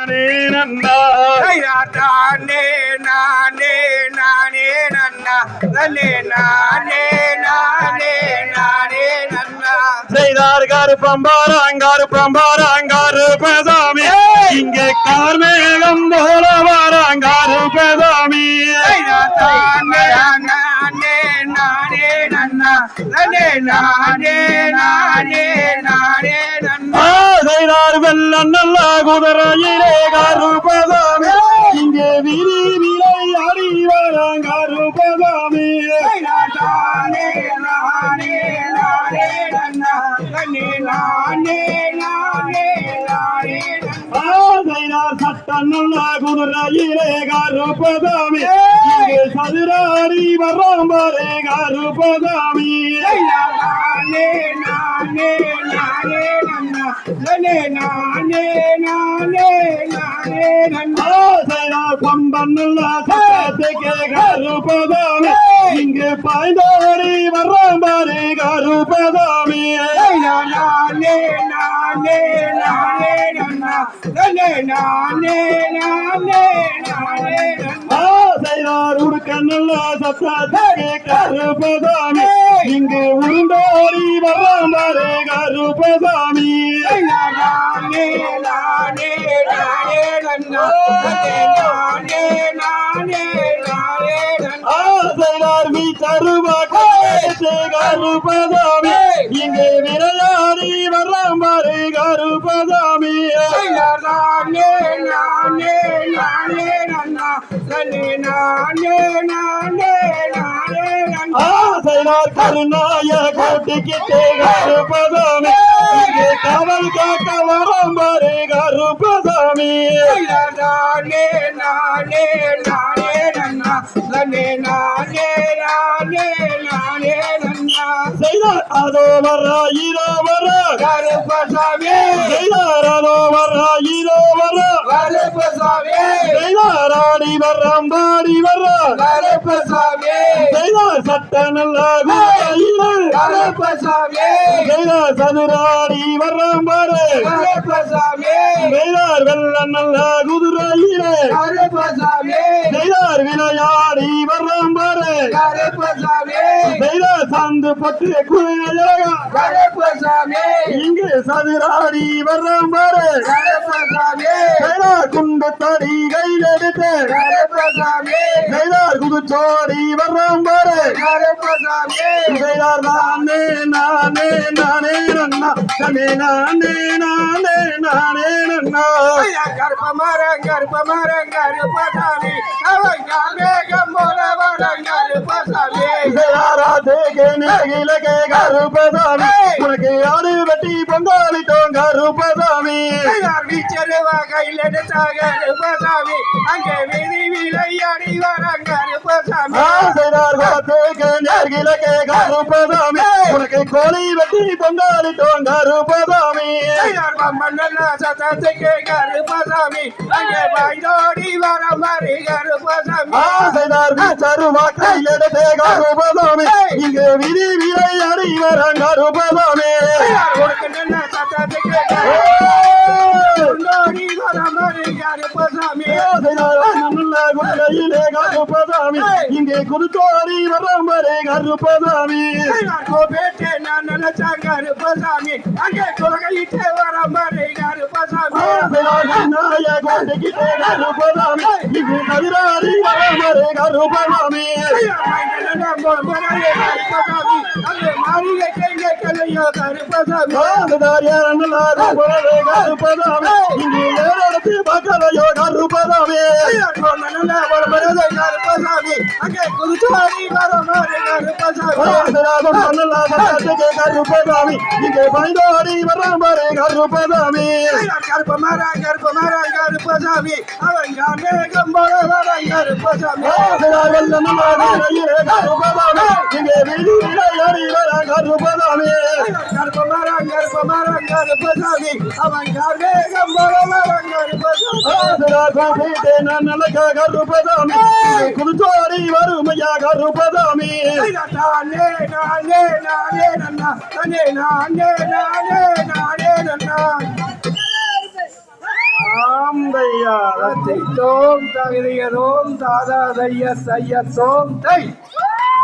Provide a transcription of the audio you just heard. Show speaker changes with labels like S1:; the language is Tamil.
S1: நானே
S2: நானே நானே நானே நன்னா நன்னே நானே நானே நானே நன்னா
S1: செய்தார் கருப்பம்பாராங்காரு பம்பாராங்காரு பேசாமி. இங்கே கார்மேகம் போல வாராங்காரு பேசாமி.
S2: நானே நானே நானே நன்னா நானே நானே நானே நன்னா
S1: நல்ல குதிரையிலே காரு பேசாமி இங்கே விரி விலை அடி வராங்காரு பேசாமி
S2: நானே நானே நானே நானே நானே
S1: நல்ல குதிரையிலே காரு பேசாமி இங்கே சதுராடி
S2: நானே நானே நானே நன்னா நன்னே நானே நானே நானே நன்னா.
S1: சட்டத்துக்கு கருப்பதாமி இங்கு பாய்ந்தோடி வர்றான் பாரு கருப்பதாமி
S2: நானே நானே நானே நன்னா. நானே நானே நானே நன்னா.
S1: செய்தார் உடுக்க நல்ல சட்டத்துக்கு கருப்பதாமி இங்கு உருண்டோடி வர்றான் பாரு கருப்பதாமி
S2: நானே நானே நானே நானே நானே
S1: மீ கருப்பதாமி இங்கு பாரு கருப்பதாமி
S2: நானே நானே நானே நன்னா நன்னே நானே நானே நானே
S1: ஆசைனார் கருணாய கோட்டிக்கிட்டே கருப்பதாமி காவல் காக்க வரம் பாரு கருப்பதாமி
S2: நானே நானே நானே நன்னா நன்னே நானே நானே நானே நன்னா
S1: செய்தார் அதோ வர இதோ வர
S2: கருப்பசாமி
S1: செய்தார் அதோ வர ஆடி வர்றாம் பாடி வர்ற செய்தார் சட்ட நல்ல குதிரையிலே.
S2: கருப்பசாமி.
S1: செய்தார் சதுராடி வர்றாம் பாரு செய்தார் வெள்ள நல்ல குதிரையிலே விளையாடி வர்றாம் செய்தார் சாந்து பட்டு இங்கு சதுராடி வர்றாம் பாரு. குண்டு தடி கையில் எடுத்து. குதுச்சோடி வர்றாம் பாரு. நானே நானே நானே நன்னா. நானே நானே நானே நானே நன்னா.
S2: கருப்பமரம் கருப்பமரம் கருப்பசாமி. அவன்
S1: கருப்பதாமி உனக்கு ஆடு வெட்டி பொங்காளிட்டோம் கருப்பதாமி
S2: வீச்சருவா கையில் எடுத்தா கருப்பசாமி. அங்கே வீதி விளையாடி வரம் கருப்பசாமி.
S1: உனக்கு கோழி வெட்டி கையில் எடுத்தே கருப்பதாமி இங்கு விதி விரை அடி வர கருப்பதாமி
S2: கொடுக்கின்ற சத்தத்துக்கு கருப்போடி வரம் மாதிரி கருப்பசாமி
S1: குடியிலே கருப்பதாமி இங்கே குருத்தோடி வரம்பரே கருப்பதாமி
S2: பேட்டை நான் நினைச்சா கருப்பசாமி. அங்கே கொலகையிட்டு வரம் மாதிரி கருப்பசாமி
S1: நாய கோட்டைக்கிட்டே கருப்பதாமி இங்கு கதிராடி வரம்பரே கருப்பதாமி கருப்பதாமி இங்கு ஏறெடுத்து மக்களையோ கருப்பதாமி கருப்பதாமி இங்கே பைந்தோடி வரம்பரே கருப்பதாமி
S2: கருப்பசாமி அவன் மேகம் போல வரம் கருப்பசாமி
S1: கருப்பதாமி இங்கே வெளியில ஏறி வர கருப்பதாமி
S2: கருப்பமரம் கருப்பமரம் கருப்பசாமி அவன் மேகம் போல வரம் கருப்பசாமி
S1: கருப்பதாமி குருத்தோடி வருமையா கருப்பதாமி
S2: நானே நானே நானே நன்னா நானே நானே நானே நானே நன்னா
S1: ஆம் தையா
S2: தோம் தகுதியதோம் தாதா தைய சைய சோம். தை